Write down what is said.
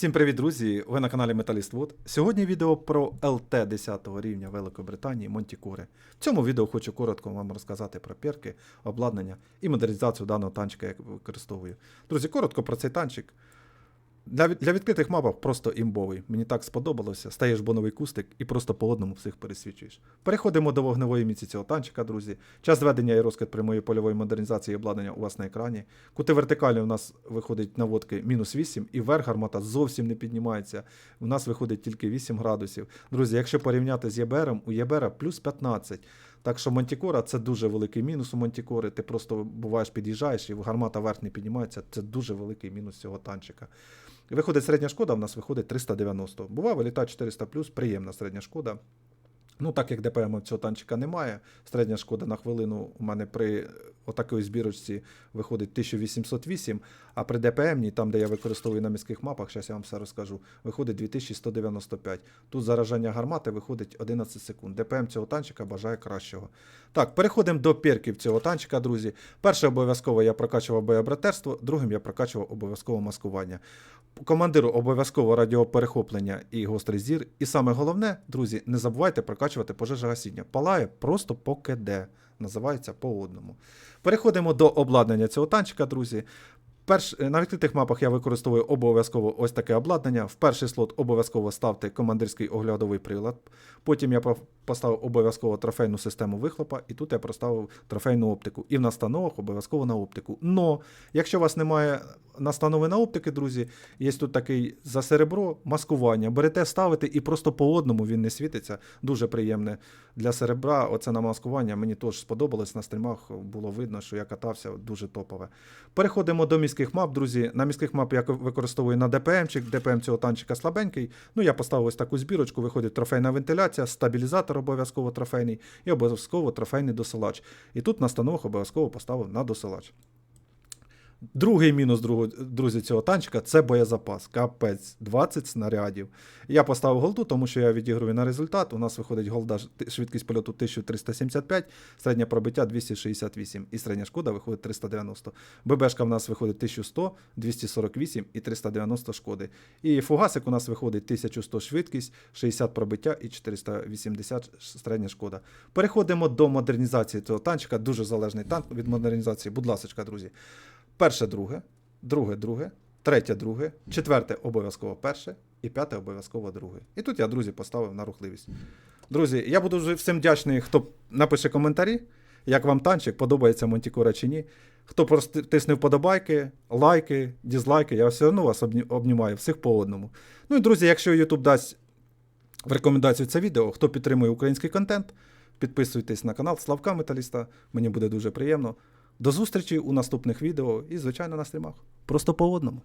Всім привіт, друзі! Ви на каналі Металіст Вод. Сьогодні відео про ЛТ 10 рівня Великої Британії Монтікури. В цьому відео хочу коротко вам розказати про перки, обладнання і модернізацію даного танчика, як використовую. Друзі, коротко про цей танчик. Для, для відкритих мапах просто імбовий. Мені так сподобалося. Стаєш боновий кустик і просто по одному всіх пересвічуєш. Переходимо до вогневої міці цього танчика, друзі. Час зведення і розкид прямої польової модернізації обладнання у вас на екрані. Кути вертикалі у нас виходить наводки мінус 8, і вверх гармата зовсім не піднімається. У нас виходить тільки 8 градусів. Друзі, якщо порівняти з ЄБРом, у ЄБРа плюс 15. Так що Монтікора це дуже великий мінус у Монтікори. Ти просто буваєш, під'їжджаєш і гармата верх не піднімається. Це дуже великий мінус цього танчика. Виходить середня шкода, в нас виходить 390. Бува, вилітає 400 приємна середня шкода. Ну, так як ДПМ цього танчика немає, середня шкода на хвилину у мене при отакої збірочці виходить 1808, а при ДПМ, там, де я використовую на міських мапах, зараз я вам все розкажу, виходить 2195. Тут зараження гармати виходить 11 секунд. ДПМ цього танчика бажає кращого. Так, переходимо до перків цього танчика, друзі. Перше обов'язково я прокачував боєбратерство, другим я прокачував обов'язково маскування. Командиру обов'язково радіоперехоплення і гострий зір. І саме головне, друзі, не забувайте прокачувати пожежогасіння. Палає просто по КД. Називається по одному. Переходимо до обладнання цього танчика, друзі. Перш, е, на відкритих мапах я використовую обов'язково ось таке обладнання. В перший слот обов'язково ставте командирський оглядовий прилад. Потім я поставив обов'язково трофейну систему вихлопа, і тут я проставив трофейну оптику. І в настановах обов'язково на оптику. Но, якщо у вас немає настанови на оптики, друзі, є тут такий за серебро маскування. Берете, ставите і просто по одному він не світиться. Дуже приємне для серебра. Оце на маскування мені теж сподобалось на стрімах. Було видно, що я катався дуже топове. Переходимо до міських мап, друзі. На міських мап я використовую на ДПМчик. ДПМ цього танчика слабенький. Ну, я поставив ось таку збірочку, виходить трофейна вентиляція, стабілізатор обов'язково трофейний і обов'язково трофейний досилач. І тут на становах обов'язково поставив на досилач. Другий мінус, друзі, цього танчика це боєзапас. Капець 20 снарядів. Я поставив голду, тому що я відігрую на результат. У нас виходить голда швидкість польоту 1375, середнє пробиття 268 і середня шкода виходить 390. ББшка в нас виходить 1100, 248 і 390 шкоди. І фугасик у нас виходить 1100 швидкість, 60 пробиття і 480 середня шкода. Переходимо до модернізації цього танчика. Дуже залежний танк від модернізації. Будь ласка, друзі. Перше, друге, друге, друге, третє, друге, четверте обов'язково перше і п'яте обов'язково друге. І тут я, друзі, поставив на рухливість. Друзі, я буду всім вдячний, хто напише коментарі, як вам танчик, подобається Монтікора чи ні. Хто просто тисне вподобайки, лайки, дізлайки, я все одно вас обнімаю, всіх по одному. Ну і друзі, якщо YouTube дасть в рекомендацію це відео, хто підтримує український контент, підписуйтесь на канал Славка Металіста, мені буде дуже приємно. До зустрічі у наступних відео і, звичайно, на стрімах. Просто по одному.